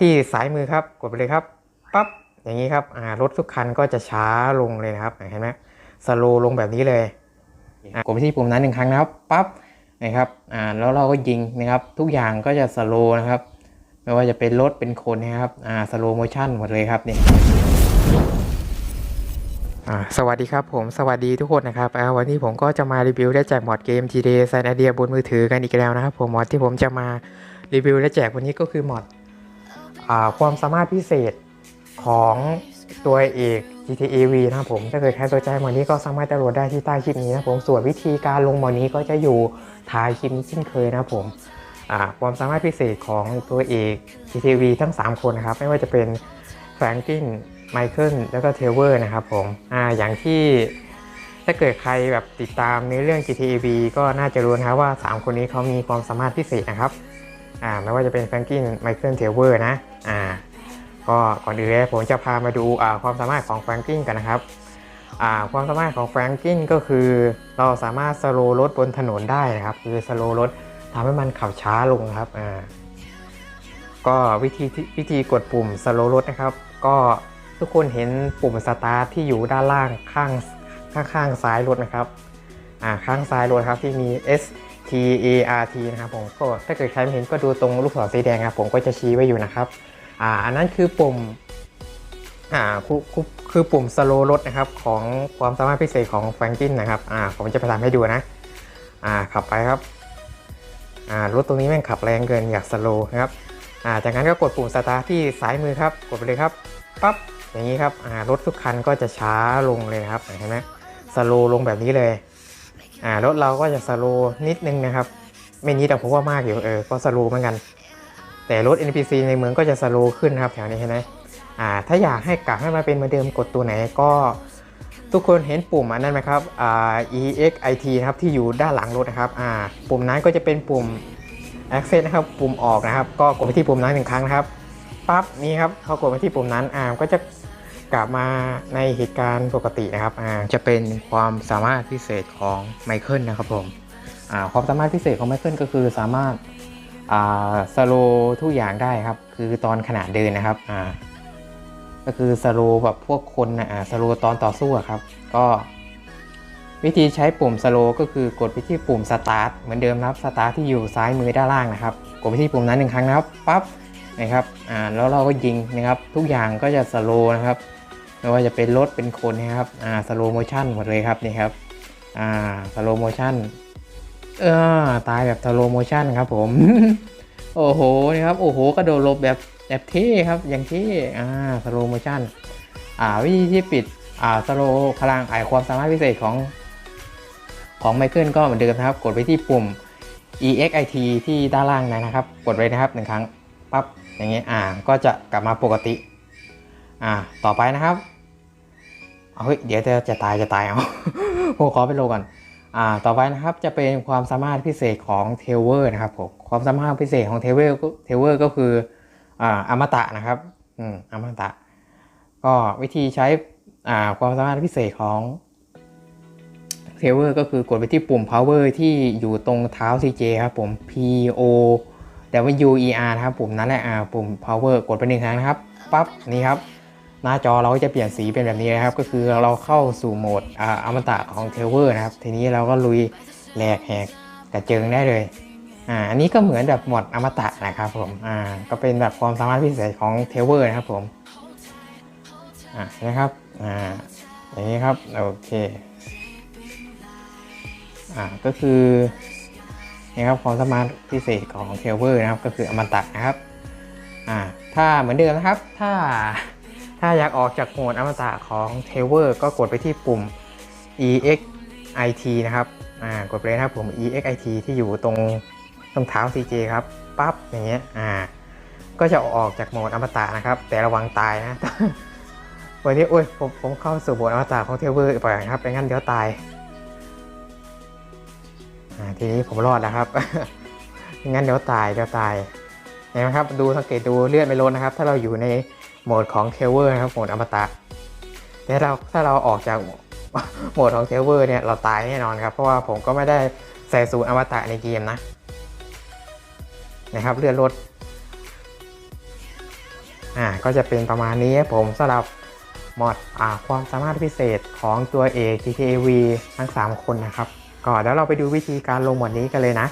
ที่สายมือครับกดไปเลยครับปั๊บอย่างนี้ครับรถทุกคันก็จะช้าลงเลยนะครับเห็นไหมสโลลงแบบนี้เลยกดไปที่ปุ่มนั้นหนึ่งครั้งนะครับปั๊บนะครับแล้วเราก็ยิงนะครับ ทุกอย่างก็จะสโลนะครับ ไม่ว่าจะเป็นรถเป็นคนนะครับสโลโมชั่นหมดเลยครับนี่สวัสดีครับผมสวัสดีทุกคนนะครับวันนี้ผมก็จะมารีวิวและแจกมอดเกม GTA San Andreas บนมือถือกันอีกแล้วนะครับผมมอดที่ผมจะมารีวิวและแจกวันนี้ก็คือมอด ความสามารถพิเศษของตัวเอก GTA V นะครับผมถ้าเกิดใครสนใจหมอนี้ก็สามารถดาวน์โหลดได้ที่ใต้คลิปนี้นะผมส่วนวิธีการลงหมอนี้ก็จะอยู่ท้ายคลิปนี้เช่นเคยนะผมความสามารถพิเศษของตัวเอก GTA V ทั้ง 3 คนนะครับ ไม่ว่าจะเป็นแฟรงกินไมเคิลแล้วก็เทเวอร์นะครับผมออย่างที่ถ้าเกิดใครแบบติดตามในเรื่อง GTA V ก็น่าจะรู้นะครับว่า 3 คนนี้เขามีความสามารถพิเศษนะครับไม่ว่าจะเป็นแฟรงกินไมเคิลเทเวอร์นะ อ่าก็ก่อนอื่นเลยผมจะพามาดูความสามารถของแฟรงกิ้นกันนะครับความสามารถของแฟรงกิ้นก็คือเราสามารถสโลว์รถบนถนนได้นะครับ คือสโลว์รถทำให้มันขับช้าลงครับอ่าก็วิธีวิธีกดปุ่มสโลว์รถนะครับ ก็ทุกคนเห็นปุ่มสตาร์ทที่อยู่ด้านล่างข้างข้างข้างซ้ายรถนะครับอ่าข้างซ้ายรถครับที่มี S T A R T นะครับผมก็ถ้าเกิดใครไม่เห็นก็ดูตรงลูกศรสีแดงครับผมก็จะชี้ไว้อยู่นะครับ อ่าอันนั้นคือปุ่มอ่าคือคือปุ่มสโลรถนะครับของความสามารถพิเศษของแฟรงกินนะครับอ่าผมจะไปทำให้ดูนะอ่าขับไปครับอ่ารถตรงนี้แม่งขับแรงเกินอยากสโลนะครับอ่าจากนั้นก็กดปุ่มสตาร์ทที่ซ้ายมือครับกดไปเลยครับปั๊บอย่างนี้ครับอ่ารถทุกคันก็จะช้าลงเลยนะครับเห็นไหมสโลลงแบบนี้เลยอ่ารถเราก็จะสโลว์นิดนึงนะครับไม่นิดแต่ผมว่ามากอยู่เออก็สโลว์เหมือนกัน แต่รถ NPC ในเมืองก็จะสโลว์ขึ้นนะครับแถวนี้เห็นไหมอ่าถ้าอยากให้กลับให้มันเป็นเหมือนเดิมกดตัวไหนก็ทุกคนเห็นปุ่มอันนั้นไหมครับอ่า EXIT นะครับที่อยู่ด้านหลังรถนะครับอ่าปุ่มนั้นก็จะเป็นปุ่ม Access นะครับปุ่มออกนะครับ ก็กดไปที่ปุ่มนั้นหนึ่งครั้งนะครับปั๊บนี่ครับเขากดไปที่ปุ่มนั้นอ่าก็จะกลับมาในเหตุการณ์ปกตินะครับอ่าจะเป็นความสามารถพิเศษของไมเคิลนะครับผมอ่าความสามารถพิเศษของไมเคิลก็คือสามารถ สโลทุกอย่างได้ครับ คือตอนขณะเดินนะครับอ่าก็คือสโลแบบพวกคนนะสโลตอนต่อสู้ครับ ก็วิธีใช้ปุ่มสโลก็คือกดไปที่ปุ่มสตาร์ทเหมือนเดิมนะครับสตาร์ทที่อยู่ซ้ายมือด้านล่างนะครับ กดไปที่ปุ่มนั้นหนึ่งครั้งนะครับปั๊บนะครับอ่าแล้วเราก็ยิงนะครับ ทุกอย่างก็จะสโลนะครับไม่ว่าจะเป็นรถเป็นคนนะครับอ่าสโลโมชั่นหมดเลยครับนี่ครับอ่าสโลโมชั่น เออตายแบบสโลโมชั่นครับผม โอ้โหนี่ครับโอ้โหกระโดดหลบแบบแบบเท่ครับอย่างเท่อ่าสโลโมชั่นอ่าวิธีที่ปิดอ่าสโลพลังไอความสามารถพิเศษของของไมเคิลก็เหมือนเดิมนะครับ กดไปที่ปุ่ม EXIT ที่ด้านล่างนะครับ กดไว้นะครับหนึ่งครั้งปั๊บอย่างเงี้ยอ่าก็จะกลับมาปกติอ่าต่อไปนะครับเอาเฮ้ยเดี๋ยวจะจะตายจะตายเอาผมขอไปโลก่อน อ่าต่อไปนะครับจะเป็นความสามารถพิเศษของเทเวอร์นะครับผมความสามารถพิเศษของเทเวอร์ก็เทเวอร์ก็คืออ่าอมตะนะครับอืมอมตะ ก็วิธีใช้อ่าความสามารถพิเศษของเทเวอร์ก็คือกดไปที่ปุ่ม power ที่อยู่ตรงเท้า CJ ครับผม P O W E R นะครับปุ่มนั้นแหละอ่าปุ่ม power กดไปหนึ่งครั้งนะครับปั๊บนี่ครับ หน้าจอเราก็จะเปลี่ยนสีเป็นแบบนี้นะครับ ก็คือเราเข้าสู่โหมดอ่าอมตะของเทเวอร์นะครับ ทีนี้เราก็ลุยแหลกแหกกระเจิงได้เลยอ่าอันนี้ก็เหมือนแบบโหมดอมตะนะครับผมอ่าก็เป็นแบบความสามารถพิเศษของเทเวอร์นะครับผมอ่านะครับอ่าอย่างนี้ครับโอเคอ่าก็คือนี่ครับความสามารถพิเศษของเทเวอร์นะครับก็คืออมตะนะครับอ่าถ้าเหมือนเดิมนะครับถ้า ถ้าอยากออกจากโหมดอมตะของเทเวอร์ก็กดไปที่ปุ่ม EXIT นะครับอ่ากดไปเลยนะครับผม EXIT ที่อยู่ตรงตรงเท้า CJ ครับปั๊บอย่างเงี้ยอ่าก็จะออกจากโหมดอมตะนะครับ แต่ระวังตายนะ วันนี้โอ้ยผมผมเข้าสู่โหมดอมตะของเทเวอร์ไปครับไม่งั้นเดี๋ยวตายอ่าทีนี้ผมรอดแล้วครับงั้นเดี๋ยวตายเดี๋ยวตายเห็นไหมครับดูสังเกตดูเลือดไม่ลดนะครับ ถ้าเราอยู่ใน โหมดของเทเวอร์นะครับ โหมดอมตะแต่เราถ้าเราออกจากโหมดของเทเวอร์เนี่ยเราตายแน่นอนครับ เพราะว่าผมก็ไม่ได้ใส่สูตรอมตะในเกมนะนะครับเลื่อดลดอ่าก็จะเป็นประมาณนี้ผมสำหรับมอดอ่าความสามารถพิเศษของตัวเอก GTA V ทั้ง 3 คนนะครับก็เดี๋ยวเราไปดูวิธีการลงหมอดนี้กันเลยนะ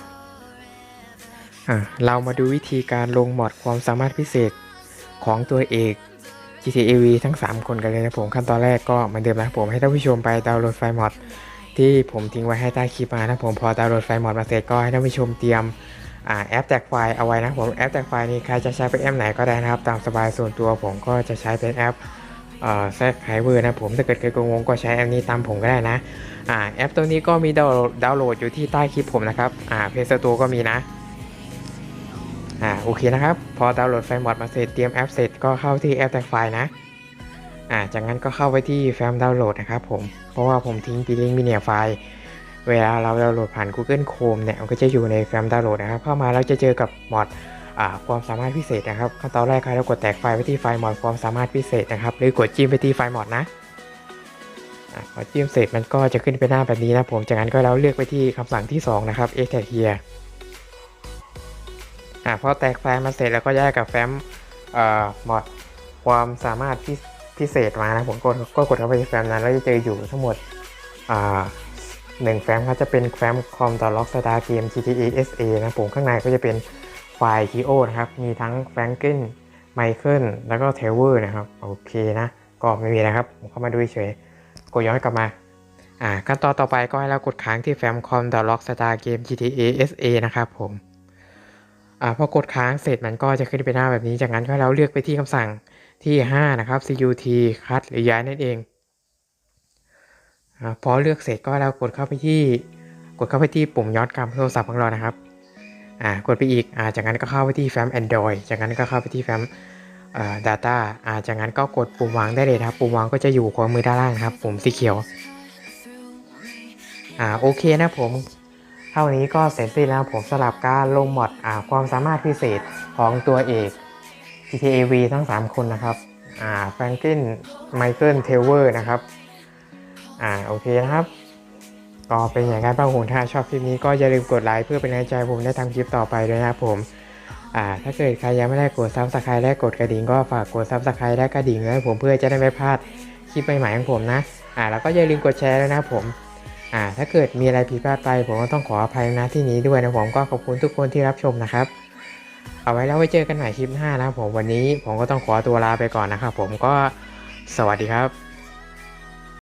อ่าเรามาดูวิธีการลงหมอดความสามารถพิเศษ ของตัวเอก GTA V ทั้ง 3 คนกันเลยนะผมขั้นตอนแรกก็เหมือนเดิมนะผมให้ท่านผู้ชมไปดาวน์โหลดไฟล์มอดที่ผมทิ้งไว้ให้ใต้คลิปมานะผมพอดาวน์โหลดไฟล์มอดมาเสร็จก็ให้ท่านผู้ชมเตรียมอ่าแอปแจกไฟล์เอาไว้นะผมแอปแจกไฟล์นี้ใครจะใช้เป็นแอปไหนก็ได้นะครับ ตามสบายส่วนตัวผมก็จะใช้เป็นแอปเอ่อแซกไฮเวอร์นะผมถ้าเกิดใครงงก็ใช้แอปนี้ตามผมก็ได้นะอ่าแอปตัวนี้ก็มีดาวน์โหลดอยู่ที่ใต้คลิปผมนะครับอ่าเพจตัวก็มีนะ โอเคนะครับ พอดาวน์โหลดไฟล์มอดมาเสร็จเตรียมแอปเสร็จก็เข้าที่แอปแจกไฟล์นะอ่าจากนั้นก็เข้าไปที่แฟ้มดาวน์โหลดนะครับผมเพราะว่าผมทิ้งปีลิงมีเนียไฟล์ เวลาเราดาวน์โหลดผ่าน Google Chrome เนี่ยมันก็จะอยู่ในแฟ้มดาวน์โหลดนะครับเข้ามาเราจะเจอกับมอดอ่าความสามารถพิเศษนะครับขั้นตอนแรกครับเรากดแตกไฟล์ไปที่ไฟล์มอดความสามารถพิเศษนะครับหรือกดจิ้มไปที่ไฟล์มอดนะอ่าพอจิ้มเสร็จมันก็จะขึ้นเป็นหน้าแบบนี้นะผมจากนั้นก็เราเลือกไปที่คำสั่งที่สองนะครับ extract here อ่าพอแตกไฟล์มาเสร็จแล้วก็แยกกับแฟ้มเอ่อมอดความสามารถพิพิเศษมานะผมกดก็กดเข้าไปที่แฟ้มนั้นแล้วจะเจออยู่ทั้งหมดอ่าหนึ่งแฟ้มครับจะเป็นแฟ้มคอมต่อล็อกสตาร์เกม GTA SA นะผมข้างในก็จะเป็นไฟล์คีโอนะครับ มีทั้งแฟรงกิลไมเคิลแล้วก็เทเวอร์นะครับ โอเคนะ ก็ไม่มีนะครับ ผมเข้ามาดูเฉยกดย้อนกลับมาอ่าขั้นตอนต่อไปก็ให้เรากดค้างที่แฟ้มคอมต่อล็อกสตาร์เกม GTA SA นะครับผม อ่าพอกดค้างเสร็จมันก็จะขึ้นเป็นหน้าแบบนี้ จากนั้นก็ให้เราเลือกไปที่คำสั่งที่ 5 นะครับ CUT คัดหรือย้ายนั่นเองอพอเลือกเสร็จก็เรากดเข้าไปที่ กดเข้าไปที่ปุ่มย้อนกลับโทรศัพท์ของเรานะครับอ่ากดไปอีกอ่าจากนั้นก็เข้าไปที่แฟ้ม Android จากนั้นก็เข้าไปที่แฟ้มเอ่อ data อ่าจากนั้นก็กดปุ่มวางได้เลยครับปุ่มวางก็จะอยู่ขวามือด้านล่างครับปุ่มสีเขียวอ่าโอเคนะผมเท่านี้ก็เสร็จสิ้นแล้วผมสลับการลงมอด ความสามารถพิเศษของตัวเอก GTA V ทั้ง 3 คนนะครับแฟรงกินไมเคิลเทเวอร์นะครับอ่าโอเคนะครับก็เป็นอย่างไรบ้างผมถ้าชอบคลิปนี้ก็อย่าลืมกดไลค์เพื่อเป็นกำลังใจผมได้ทำคลิปต่อไปด้วยนะครับผมอ่าถ้าเกิดใครยังไม่ได้กดซับสไครต์และกดกระดิ่งก็ฝากกดซับสไครต์และกระดิ่งให้ผมเพื่อจะได้ไม่พลาดคลิปใหม่ๆของผมนะอ่าแล้วก็อย่าลืมกดแชร์ด้วยนะครับผม อ่าถ้าเกิดมีอะไรผิดพลาดไป ผมก็ต้องขออภัยนะที่นี้ด้วยนะผมก็ขอบคุณทุกคนที่รับชมนะครับ เอาไว้แล้วไว้เจอกันใหม่คลิปหน้านะผมวันนี้ผมก็ต้องขอตัวลาไปก่อนนะครับผมก็สวัสดีครับ